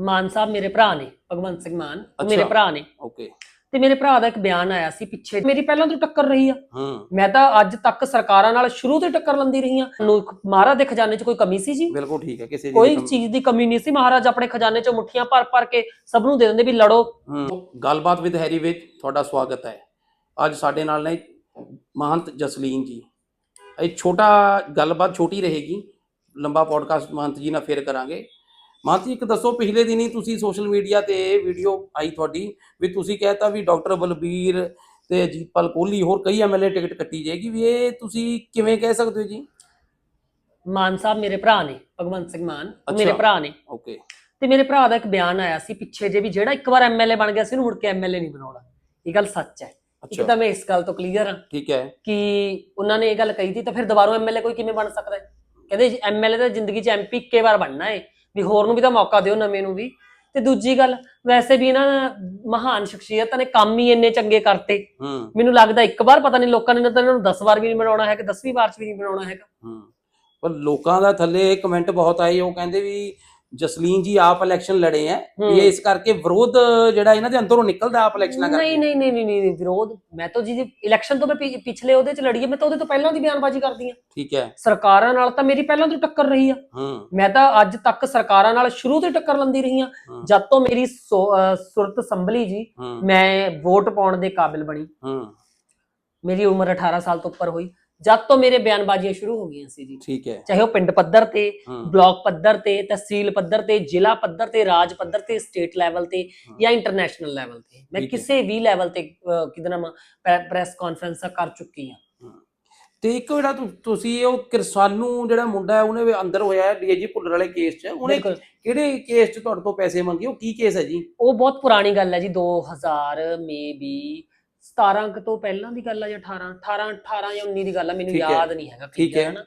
ਮਾਨ ਸਾਹਿਬ ਮੇਰੇ ਭਰਾ ਨੇ ਭਗਵੰਤ ਸਿੰਘ ਮਾਨ ਉਹ ਮੇਰੇ। ਭਰਾ ਨੇ। ਓਕੇ। ਤੇ ਮੇਰੇ ਭਰਾ ਦਾ ਇੱਕ ਬਿਆਨ ਆਇਆ ਸੀ ਪਿੱਛੇ। ਮੇਰੀ ਪਹਿਲਾਂ ਤੋਂ ਟੱਕਰ ਰਹੀ ਆ। ਹੂੰ। ਮੈਂ ਤਾਂ ਅੱਜ ਤੱਕ ਸਰਕਾਰਾਂ ਨਾਲ ਸ਼ੁਰੂ ਤੋਂ ਹੀ ਟੱਕਰ ਲੰਦੀ ਰਹੀ ਆ। ਨੂੰ ਮਹਾਰਾਜ ਦੇ ਖਜ਼ਾਨੇ 'ਚ ਕੋਈ ਕਮੀ ਸੀ ਜੀ? ਬਿਲਕੁਲ ਠੀਕ ਹੈ ਕਿਸੇ ਦੀ ਕੋਈ ਚੀਜ਼ ਦੀ ਕਮੀ ਨਹੀਂ ਸੀ। ਮਹਾਰਾਜ ਆਪਣੇ ਖਜ਼ਾਨੇ 'ਚੋਂ ਮੁੱਠੀਆਂ ਭਰ ਭਰ ਕੇ ਸਭ ਨੂੰ ਦੇ ਦਿੰਦੇ ਵੀ ਲੜੋ। ਗੱਲਬਾਤ ਵਿਦ ਹੈਰੀ ਵਿੱਚ ਤੁਹਾਡਾ ਸਵਾਗਤ ਹੈ। ਅੱਜ ਸਾਡੇ ਨਾਲ ਨੇ ਮਹੰਤ ਜਸਲੀਨ ਜੀ। ਇਹ ਛੋਟਾ ਗੱਲਬਾਤ ਛੋਟੀ ਰਹੇਗੀ। ਲੰਬਾ ਪੋਡਕਾਸਟ ਮਹੰਤ ਜੀ ਨਾਲ ਫੇਰ ਕਰਾਂਗੇ। ਮਹੰਤ ਜੀ ਇੱਕ ਦੱਸੋ ਪਿਛਲੇ ਦਿਨੀ ਤੁਸੀਂ ਸੋਸ਼ਲ ਮੀਡੀਆ ਤੇ ਵੀਡੀਓ ਆਈ ਤੁਹਾਡੀ ਵੀ ਤੁਸੀਂ ਕਹਿਤਾ ਵੀ ਡਾਕਟਰ ਬਲਬੀਰ ਤੇ ਅਜੀਤਪਾਲ ਕੋਹਲੀ ਹੋਰ ਕਈ ਐਮਐਲਏ ਟਿਕਟ ਕੱਟੀ ਜਾਏਗੀ ਵੀ ਇਹ ਤੁਸੀਂ ਕਿਵੇਂ ਕਹਿ ਸਕਦੇ ਹੋ ਜੀ? ਮਾਨ ਸਾਹਿਬ ਮੇਰੇ ਭਰਾ ਨੇ ਭਗਵੰਤ ਸਿੰਘ ਮਾਨ ਉਹ ਮੇਰੇ। ਭਰਾ ਨੇ। ਓਕੇ ਤੇ ਮੇਰੇ ਭਰਾ ਦਾ ਇੱਕ ਬਿਆਨ ਆਇਆ ਸੀ ਪਿੱਛੇ ਜੇ ਵੀ ਜਿਹੜਾ ਇੱਕ ਵਾਰ ਐਮਐਲਏ ਬਣ ਗਿਆ ਸੀ ਉਹਨੂੰ ਮੁੜ ਕੇ ਐਮਐਲਏ ਨਹੀਂ ਬਣਾਉਣਾ। ਇਹ ਗੱਲ ਸੱਚ ਹੈ। ਇੱਕ ਤਾਂ ਮੈਂ ਇਸ ਗੱਲ ਤੋਂ ਕਲੀਅਰ ਹਾਂ ਠੀਕ ਹੈ। ਕਿ ਉਹਨਾਂ ਨੇ ਇਹ ਗੱਲ ਕਹੀ ਸੀ ਤਾਂ ਫਿਰ ਦੁਬਾਰਾ ਐਮਐਲਏ ਕੋਈ ਕਿਵੇਂ ਬਣ ਸਕਦਾ ਹੈ? ਕਹਿੰਦੇ ਐਮਐਲਏ ਤਾਂ ਜ਼ਿੰਦਗੀ 'ਚ ਐਮਪੀ ਇੱਕੇ ਵਾਰ ਬਣਨਾ ਹੈ। ਵੀ ਹੋਰ ਨੂੰ ਵੀ ਤਾਂ ਮੌਕਾ ਦਿਓ ਨਵੇਂ ਨੂੰ ਵੀ। ਤੇ ਦੂਜੀ ਗੱਲ ਵੈਸੇ ਵੀ ਇਹਨਾਂ ਮਹਾਨ ਸ਼ਖਸੀਅਤਾਂ ਨੇ ਕੰਮ ਹੀ ਇੰਨੇ ਚੰਗੇ ਕਰਤੇ। ਮੈਨੂੰ ਲੱਗਦਾ ਇੱਕ ਵਾਰ ਪਤਾ ਨਹੀਂ ਲੋਕਾਂ ਨੇ ਤਾਂ ਇਹਨਾਂ ਨੂੰ 10 ਵਾਰ ਵੀ ਨਹੀਂ ਬਣਾਉਣਾ ਹੈ ਕਿ 10ਵੀਂ ਵਾਰ 'ਚ ਵੀ ਨਹੀਂ ਬਣਾਉਣਾ ਹੈਗਾ। ਪਰ ਲੋਕਾਂ ਦਾ ਥੱਲੇ ਕਮੈਂਟ ਬਹੁਤ ਆਏ ਉਹ ਕਹਿੰਦੇ ਵੀ ਜਸਲੀਨ ਜੀ ਆਪ ਇਲੈਕਸ਼ਨ ਲੜੇ ਹਮ। ਇਹ ਇਸ ਕਰਕੇ ਵਿਰੋਧ ਜਿਹੜਾ ਇਹਨਾਂ ਦੇ ਅੰਦਰੋਂ ਨਿਕਲਦਾ ਆਪ ਇਲੈਕਸ਼ਨਾਂ ਕਰਕੇ। ਨਹੀਂ ਨਹੀਂ ਨਹੀਂ ਨਹੀਂ ਵਿਰੋਧ। ਮੈਂ ਤਾਂ ਜੀ ਇਲੈਕਸ਼ਨ ਤੋਂ ਮੈਂ ਪਿਛਲੇ ਉਹਦੇ 'ਚ ਲੜੀ ਹੈ ਮੈਂ ਤਾਂ ਉਹਦੇ ਤੋਂ ਪਹਿਲਾਂ ਦੀ ਬਿਆਨਬਾਜ਼ੀ ਕਰਦੀ ਹਾਂ ਠੀਕ ਹੈ ਸਰਕਾਰਾਂ ਨਾਲ ਤਾਂ ਮੇਰੀ ਪਹਿਲਾਂ ਤੋਂ ਟੱਕਰ ਰਹੀ ਆ। ਮੈਂ ਤਾਂ ਅੱਜ ਤੱਕ ਸਰਕਾਰਾਂ ਨਾਲ ਸ਼ੁਰੂ ਤੋਂ ਟੱਕਰ ਲੰਦੀ ਰਹੀ ਆ। ਜਦ ਤੋਂ ਮੇਰੀ ਸੁਰਤ ਸੰਭਲੀ ਜੀ ਮੈਂ ਵੋਟ ਪਾਉਣ ਦੇ ਕਾਬਿਲ ਬਣੀ। ਹੂੰ। ਮੇਰੀ ਉਮਰ 18 ਸਾਲ ਤੋਂ ਉੱਪਰ ਹੋਈ। ਜਦ ਤੋਂ ਮੇਰੇ ਬਿਆਨਬਾਜ਼ੀਆਂ ਸ਼ੁਰੂ ਹੋ ਗਈਆਂ ਸੀ ਜੀ। ਠੀਕ ਹੈ। ਚਾਹੇ ਉਹ ਪਿੰਡ ਪੱਧਰ ਤੇ ਬਲਾਕ ਪੱਧਰ ਤੇ ਤਹਿਸੀਲ ਪੱਧਰ ਤੇ ਜ਼ਿਲ੍ਹਾ ਪੱਧਰ ਤੇ ਰਾਜ ਪੱਧਰ ਤੇ ਸਟੇਟ ਲੈਵਲ ਤੇ ਜਾਂ ਇੰਟਰਨੈਸ਼ਨਲ ਲੈਵਲ ਤੇ। ਮੈਂ। ਕਿਸੇ ਵੀ ਲੈਵਲ ਤੇ ਕਿਹਦੇ ਨਾਮ ਪ੍ਰੈਸ ਕਾਨਫਰੰਸਾਂ ਕਰ ਚੁੱਕੀ ਹਾਂ। ਤੇ ਇੱਕ ਜਿਹੜਾ ਤੁਸੀਂ ਉਹ ਕਿਰਸਾਨੂ ਜਿਹੜਾ ਮੁੰਡਾ ਹੈ ਉਹਨੇ ਵੀ ਅੰਦਰ ਹੋਇਆ ਹੈ ਡੀਏਜੀ ਭੁੱਲਰ ਵਾਲੇ ਕੇਸ 'ਚ। ਉਹਨੇ ਕਿਹੜੇ ਕੇਸ 'ਚ ਤੁਹਾਡੇ ਤੋਂ ਪੈਸੇ ਮੰਗੇ ਉਹ ਕੀ ਕੇਸ ਹੈ ਜੀ? ਉਹ ਬਹੁਤ ਪੁਰਾਣੀ ਗੱਲ ਹੈ ਜੀ 2000 ਮੇਬੀ 17 ਕੁ ਤੋਂ ਪਹਿਲਾਂ ਦੀ ਗੱਲ ਹੈ ਜਾਂ 18 18 18 ਜਾਂ 19 ਦੀ ਗੱਲ ਹੈ ਮੈਨੂੰ ਠੀਕ ਹੈ। ਯਾਦ ਨਹੀਂ ਹੈਗਾ ਠੀਕ ਹੈ। ਨਾ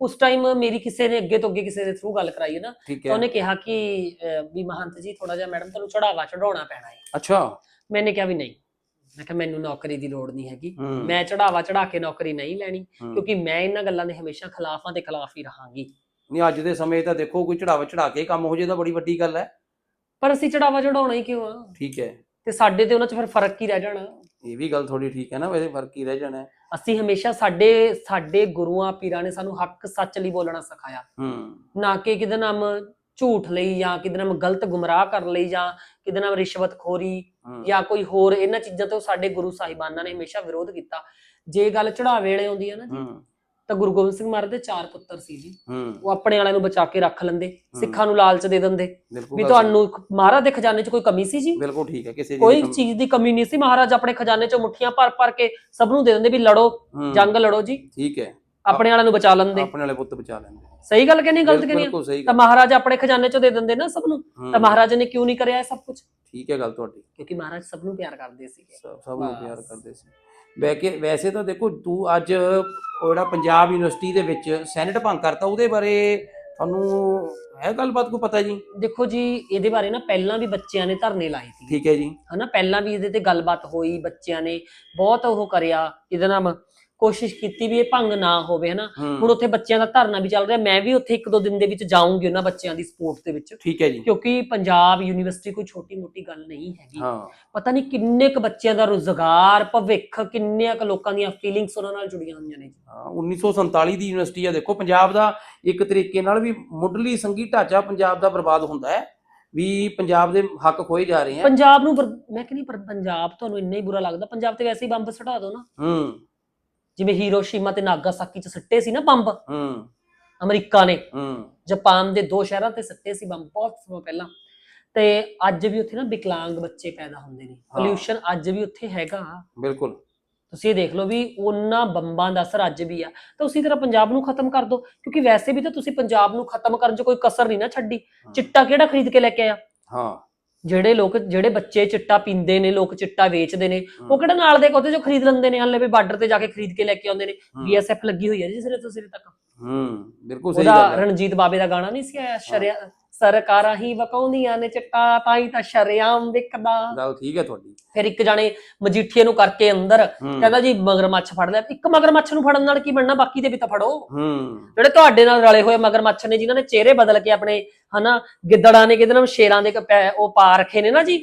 ਉਸ ਟਾਈਮ ਮੇਰੀ ਕਿਸੇ ਨੇ ਅੱਗੇ ਤੋਂ ਅੱਗੇ ਕਿਸੇ ਦੇ ਥਰੂ ਗੱਲ ਕਰਾਈ ਹੈ ਨਾ ਠੀਕ ਤਾਂ ਹੈ। ਉਹਨੇ ਕਿਹਾ ਕਿ ਅਹ, ਵੀ ਮਹੰਤ ਜੀ ਥੋੜਾ ਜਿਹਾ ਮੈਡਮ ਤੁਹਾਨੂੰ ਚੜਾਵਾ ਚੜਾਉਣਾ ਪੈਣਾ ਹੈ। ਅੱਛਾ। ਮੈਨੇ ਕਿਹਾ ਵੀ ਨਹੀਂ। ਮੈਂ ਕਿਹਾ ਮੈਨੂੰ ਨੌਕਰੀ ਦੀ ਲੋੜ ਨਹੀਂ ਹੈਗੀ। ਹੂੰ, ਮੈਂ ਚੜਾਵਾ ਚੜਾ ਕੇ ਨੌਕਰੀ ਨਹੀਂ ਲੈਣੀ ਹੂੰ। ਕਿਉਂਕਿ ਮੈਂ ਇਹਨਾਂ ਗੱਲਾਂ ਦੇ ਹਮੇਸ਼ਾ ਖਿਲਾਫਾਂ ਦੇ ਖਿਲਾਫ ਹੀ ਰਹਾਂਗੀ। ਨਹੀਂ ਅੱਜ ਦੇ ਸਮੇਂ ਤਾਂ ਦੇਖੋ ਕੋਈ ਚੜਾਵਾ ਚੜਾ ਕੇ ਕੰਮ ਹੋ ਜੇ ਤਾਂ ਬੜੀ ਵੱਡੀ ਗੱਲ ਹੈ। ਪਰ ਅਸੀਂ ਚੜਾਵਾ ਚੜਾਉਣਾ ਹੀ ਕਿਉਂ ਆ? ਠੀਕ ਹੈ। ਤੇ ਸਾਡੇ ਤੇ ਉਹਨਾਂ 'ਚ ਫਿਰ ਫ਼ਰਕ ਹੀ ਰਹਿ ਜਾਣਾ। ਇਹ ਵੀ ਗੱਲ ਥੋੜੀ ਠੀਕ ਹੈ ਨਾ ਵੈਸੇ ਫ਼ਰਕ ਹੀ ਰਹਿ ਜਾਣਾ ਹੈ। ਅਸੀਂ ਹਮੇਸ਼ਾ ਸਾਡੇ ਸਾਡੇ ਗੁਰੂਆਂ ਪੀਰਾਂ ਨੇ ਸਾਨੂੰ ਹੱਕ ਸੱਚ ਲਈ ਬੋਲਣਾ ਸਿਖਾਇਆ। ਹੂੰ। ਨਾ ਕਿ ਕਿਹਦੇ ਨਾਮ ਝੂਠ ਲਈ ਜਾਂ ਕਿਹਦੇ ਨਾਮ ਗਲਤ ਗੁੰਮਰਾਹ ਕਰਨ ਲਈ ਜਾਂ ਕਿਹਦੇ ਨਾਮ ਰਿਸ਼ਵਤਖੋਰੀ ਹੂੰ, ਜਾਂ ਕੋਈ ਹੋਰ ਇਹਨਾਂ ਚੀਜ਼ਾਂ ਤੋਂ ਸਾਡੇ ਗੁਰੂ ਸਾਹਿਬਾਨਾਂ ਨੇ ਹਮੇਸ਼ਾ ਵਿਰੋਧ ਕੀਤਾ। ਜੇ ਗੱਲ ਚੜਾਵੇ ਵਾਲੇ ਆਉਂਦੀ ਹੈ ਨਾ ਜੀ ਹੂੰ। ਤਾਂ ਗੁਰੂ ਗੋਬਿੰਦ ਸਿੰਘ ਮਹਾਰਾਜ ਦੇ ਚਾਰ ਪੁੱਤਰ ਸੀ ਜੀ। ਹੂੰ। ਉਹ ਆਪਣੇ ਵਾਲਿਆਂ ਨੂੰ ਬਚਾ ਕੇ ਰੱਖ ਲੈਂਦੇ ਸਿੱਖਾਂ ਨੂੰ ਲਾਲਚ ਦੇ ਦਿੰਦੇ। ਬਿਲਕੁਲ ਵੀ ਗੱਲ ਤੁਹਾਨੂੰ ਮਹਾਰਾਜ ਦੇ ਖਜ਼ਾਨੇ 'ਚ ਕੋਈ ਕਮੀ ਸੀ ਜੀ। ਬਿਲਕੁਲ ਠੀਕ ਹੈ ਕਿਸੇ ਕੋਈ ਚੀਜ਼ ਦੀ ਕਮੀ ਨਹੀਂ ਸੀ। ਮਹਾਰਾਜ ਆਪਣੇ ਖਜ਼ਾਨੇ 'ਚੋਂ ਮੁੱਠੀਆਂ ਭਰ ਭਰ ਕੇ ਸਭ ਨੂੰ ਦੇ ਦਿੰਦੇ ਵੀ ਲੜੋ ਹੂੰ, ਜੰਗ ਲੜੋ ਜੀ। ਠੀਕ ਹੈ। ਆਪਣੇ ਵਾਲਿਆਂ ਨੂੰ ਬਚਾ ਲੈਂਦੇ। ਆਪਣੇ ਵਾਲੇ ਪੁੱਤ ਬਚਾ ਲੈਂਦੇ। ਸਹੀ ਗੱਲ ਕਹਿੰਦੀ ਗਲਤ ਕਹਿੰਦੀ ਬਿਲਕੁਲ ਸਹੀ ਤਾਂ ਗੱਲ ਮਹਾਰਾਜ ਆਪਣੇ ਖਜ਼ਾਨੇ 'ਚੋਂ ਦੇ ਦਿੰਦੇ ਨਾ ਸਭ ਨੂੰ। ਹੂੰ, ਤਾਂ ਮਹਾਰਾਜ ਨੇ ਕਿਉਂ ਨਹੀਂ ਕਰਿਆ ਇਹ ਸਭ ਕੁਝ ਠੀਕ ਹੈ ਗੱਲ ਤੁਹਾਡੀ। ਕਿਉਂਕਿ ਮਹਾਰਾਜ ਸਭ ਨੂੰ ਪਿਆਰ ਕਰਦੇ ਸੀਗੇ। ਸਭ ਸਭ ਨੂੰ ਪਿਆਰ ਬਸ। ਕਰਦੇ ਸੀ। ਵੈਕੇ ਵੈਸੇ ਤਾਂ ਦੇਖੋ ਤੂੰ ਅੱਜ ਜਿਹੜਾ ਪੰਜਾਬ ਯੂਨੀਵਰਸਿਟੀ ਦੇ ਵਿੱਚ ਸੈਨੇਟ ਭੰਗ ਕਰਤਾ ਉਹਦੇ ਬਾਰੇ ਤੁਹਾਨੂੰ ਹੈ ਗੱਲਬਾਤ ਕੋਈ ਪਤਾ ਜੀ? ਦੇਖੋ ਜੀ ਇਹਦੇ ਬਾਰੇ ਨਾ ਪਹਿਲਾਂ ਵੀ ਬੱਚਿਆਂ ਨੇ ਧਰਨੇ ਲਾਏ ਸੀ ਠੀਕ ਹੈ ਜੀ। ਹਨਾ ਪਹਿਲਾਂ ਵੀ ਇਹਦੇ ਤੇ ਗੱਲਬਾਤ ਹੋਈ ਬੱਚਿਆਂ ਨੇ ਬਹੁਤ ਉਹ ਕਰਿਆ ਇਹਦਾ ਨਾਮ ਕੋਸ਼ਿਸ਼ ਕੀਤੀ ਵੀ ਇਹ ਭੰਗ ਨਾ ਹੋਵੇ ਹਨਾ? ਹੁਣ ਉੱਥੇ ਬੱਚਿਆਂ ਦਾ ਧਰਨਾ ਵੀ ਚੱਲ ਰਿਹਾ। ਮੈਂ ਵੀ ਉੱਥੇ ਇੱਕ ਦੋ ਦਿਨ ਦੇ ਵਿੱਚ ਜਾਊਂਗੀ ਉਹਨਾਂ ਬੱਚਿਆਂ ਦੀ ਸਪੋਰਟ ਦੇ ਵਿੱਚ। ਠੀਕ ਹੈ ਜੀ। ਕਿਉਂਕਿ ਪੰਜਾਬ ਯੂਨੀਵਰਸਿਟੀ ਕੋਈ ਛੋਟੀ ਮੋਟੀ ਗੱਲ ਨਹੀਂ ਹੈਗੀ। ਪਤਾ ਨਹੀਂ ਕਿੰਨੇ ਕੁ ਬੱਚਿਆਂ ਦਾ ਰੋਜ਼ਗਾਰ ਭਵਿੱਖ ਕਿੰਨੇ ਕੁ ਲੋਕਾਂ ਦੀਆਂ ਫੀਲਿੰਗਸ ਉਹਨਾਂ ਨਾਲ ਜੁੜੀਆਂ ਹੋਈਆਂ ਨੇ ਹਾਂ, 1947 ਦੀ ਯੂਨੀਵਰਸਿਟੀ ਆ। ਦੇਖੋ ਪੰਜਾਬ ਦਾ ਇੱਕ ਤਰੀਕੇ ਨਾਲ ਵੀ ਮੁੱਢਲੀ ਸੰਗੀ ਢਾਂਚਾ ਪੰਜਾਬ ਦਾ ਬਰਬਾਦ ਹੁੰਦਾ ਹੈ ਵੀ ਪੰਜਾਬ ਦੇ ਹੱਕ ਖੋਏ ਜਾ ਰਹੇ ਆ। ਪੰਜਾਬ ਨੂੰ ਮੈਂ ਕਹਿੰਦੀ ਪਰ ਪੰਜਾਬ ਤੁਹਾਨੂੰ ਇੰਨਾ ਹੀ ਬੁਰਾ ਲੱਗਦਾ। ਪੰਜਾਬ ਤੇ ਵੈਸੇ ਹੀ ਬੰਬ ਸਟਾ ਦਿਓ ਨਾ। ਹੂੰ। ਜਿਵੇਂ ਹੀਰੋਸ਼ੀਮਾ ਤੇ ਨਾਗਾਸਾਕੀ ਚ ਸੱਟੇ ਸੀ ਨਾ ਬੰਬ? ਹੂੰ। ਅਮਰੀਕਾ ਨੇ। ਹੂੰ। ਜਾਪਾਨ ਦੇ ਦੋ ਸ਼ਹਿਰਾਂ ਤੇ ਸੱਟੇ ਸੀ ਬੰਬ ਬਹੁਤ ਸਮਾਂ ਪਹਿਲਾਂ। ਤੇ ਅੱਜ ਵੀ ਉੱਥੇ ਨਾ ਵਿਕਲਾਂਗ ਬੱਚੇ ਪੈਦਾ ਹੁੰਦੇ ਨੇ। ਪੋਲਿਊਸ਼ਨ ਅੱਜ ਵੀ ਉੱਥੇ ਹੈਗਾ। ਬਿਲਕੁਲ। ਤੁਸੀਂ ਇਹ ਦੇਖ ਲਓ ਵੀ ਉਹਨਾਂ ਬੰਬਾਂ ਦਾ ਅਸਰ ਅੱਜ ਵੀ ਆ। ਤਾਂ ਉਸੇ ਤਰ੍ਹਾਂ ਪੰਜਾਬ ਨੂੰ ਖਤਮ ਕਰ ਦਿਓ ਕਿਉਂਕਿ ਵੈਸੇ ਵੀ ਤਾਂ ਤੁਸੀਂ ਪੰਜਾਬ ਨੂੰ ਖਤਮ ਕਰਨ 'ਚ ਕੋਈ ਕਸਰ ਨਹੀਂ ਨਾ ਛੱਡੀ। ਚਿੱਟਾ ਕਿਹੜਾ ਖਰੀਦ ਕੇ ਲੈ ਕੇ ਆਇਆ? ਹਾਂ। ਜਿਹੜੇ ਲੋਕ ਜਿਹੜੇ ਬੱਚੇ ਚਿੱਟਾ ਪੀਂਦੇ ਨੇ ਲੋਕ ਚਿੱਟਾ ਵੇਚਦੇ ਨੇ ਉਹ ਕਿਹੜਾ ਨਾਲ ਦੇ ਕੋਤੇ ਚੋਂ ਖਰੀਦ ਲੈਂਦੇ ਨੇ ਹਲੇ ਵੀ ਬਾਰਡਰ ਤੇ ਜਾ ਕੇ ਖਰੀਦ ਕੇ ਲੈ ਕੇ ਆਉਂਦੇ ਨੇ। ਬੀਐਸਐਫ ਲੱਗੀ ਹੋਈ ਹੈ ਜੀ ਸਿਰੇ ਤੋਂ ਸਿਰੇ ਤੱਕ। ਹੂੰ ਬਿਲਕੁਲ ਸਹੀ ਗੱਲ ਹੈ। ਰਣਜੀਤ ਬਾਬੇ ਦਾ ਗਾਣਾ ਨਹੀਂ ਸੀ ਆਇਆ? ਸ਼ਰਿਆ ਸਰਕਾਰਾਂ ਹੀ ਵਕਾਉਂਦੀਆਂ ਨੇ ਚਿੱਟਾ ਤਾਂ ਹੀ ਤਾਂ ਸ਼ਰੇਆਮ ਵਿਕਦਾ। ਗੱਲ ਠੀਕ ਹੈ ਤੁਹਾਡੀ। ਫਿਰ ਇੱਕ ਜਾਣੇ ਮਜੀਠੀਏ ਨੂੰ ਕਰਕੇ ਅੰਦਰ ਕਹਿੰਦਾ ਜੀ ਮਗਰਮੱਛ ਫੜ ਲਿਆ ਇੱਕ ਮਗਰਮੱਛ ਨੂੰ ਫੜਨ ਨਾਲ ਕੀ ਬਣਨਾ? ਬਾਕੀ ਦੇ ਵੀ ਤਾਂ ਫੜੋ। ਹੂੰ। ਜਿਹੜੇ ਤੁਹਾਡੇ ਨਾਲ ਰਲੇ ਹੋਏ ਮਗਰਮੱਛ ਨੇ ਜਿਨ੍ਹਾਂ ਨੇ ਚਿਹਰੇ ਬਦਲ ਕੇ ਆਪਣੇ ਹਨਾ ਗਿੱਦੜਾਂ ਨੇ ਕਿਹਦੇ ਨਾਲ ਸ਼ੇਰਾਂ ਦੇ ਉਹ ਪਾ ਰੱਖੇ ਨੇ ਨਾ ਜੀ?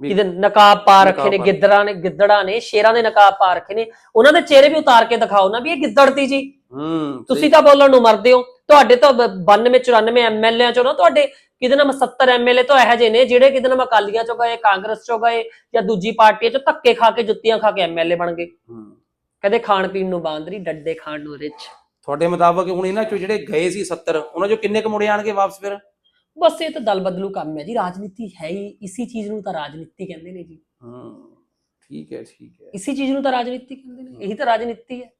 ਕਿਹਦੇ ਨਕਾਬ ਪਾ ਰੱਖੇ ਨੇ ਗਿੱਦੜਾਂ ਨੇ ਗਿੱਦੜਾਂ ਨੇ ਸ਼ੇਰਾਂ ਦੇ ਨਕਾਬ ਪਾ ਰੱਖੇ ਨੇ। ਉਹਨਾਂ ਦੇ ਚਿਹਰੇ ਵੀ ਉਤਾਰ ਕੇ ਦਿਖਾਓ ਨਾ ਵੀ ਇਹ ਗਿੱਦੜ ਤੀ ਜੀ। ਹੂੰ ਤੁਸੀਂ ਤਾਂ ਬੋਲਣ ਨੂੰ ਮਰਦੇ ਹੋ। ਤੁਹਾਡੇ ਤਾਂ 92 94 ਐਮਐਲਏ ਚੋਂ ਨਾ ਤੁਹਾਡੇ ਕਿਤੇ ਨਾ 70 ਐਮਐਲਏ ਤੋਂ ਇਹੋ ਜਿਹੇ ਨੇ ਜਿਹੜੇ ਕਿਤੇ ਨਾ ਅਕਾਲੀਆਂ ਚੋਂ ਗਏ ਕਾਂਗਰਸ ਚੋਂ ਗਏ ਜਾਂ ਦੂਜੀ ਪਾਰਟੀ ਚੋਂ ਧੱਕੇ ਖਾ ਕੇ ਜੁੱਤੀਆਂ ਖਾ ਕੇ ਐਮਐਲਏ ਬਣ ਗਏ। ਕਦੇ ਖਾਣ ਪੀਣ ਨੂੰ ਬਾਂਦਰੀ ਡੱਡੇ ਖਾਣ ਨੂੰ ਰਿਚ ਤੁਹਾਡੇ ਮੁਤਾਬਕ ਹੁਣ ਇਹਨਾਂ ਚੋਂ ਜਿਹੜੇ ਗਏ ਸੀ 70 ਉਹਨਾਂ ਚੋਂ ਕਿੰਨੇ ਕੁ ਮੁੜੇ ਆਣਗੇ ਵਾਪਸ ਫਿਰ? ਬਸ ਇਹ ਤਾਂ ਦਲ ਬਦਲੂ ਕੰਮ ਹੈ ਜੀ ਰਾਜਨੀਤੀ ਹੈ ਹੀ ਇਸੀ ਚੀਜ਼ ਨੂੰ ਤਾਂ ਰਾਜਨੀਤੀ ਕਹਿੰਦੇ ਨੇ ਜੀ। ਹੂੰ ਠੀਕ ਹੈ ਠੀਕ ਹੈ। ਇਸੀ ਚੀਜ਼ ਨੂੰ ਤਾਂ ਰਾਜਨੀਤੀ ਕਹਿੰਦੇ ਨੇ ਇਹੀ ਤਾਂ ਰਾਜਨੀਤੀ ਹੈ।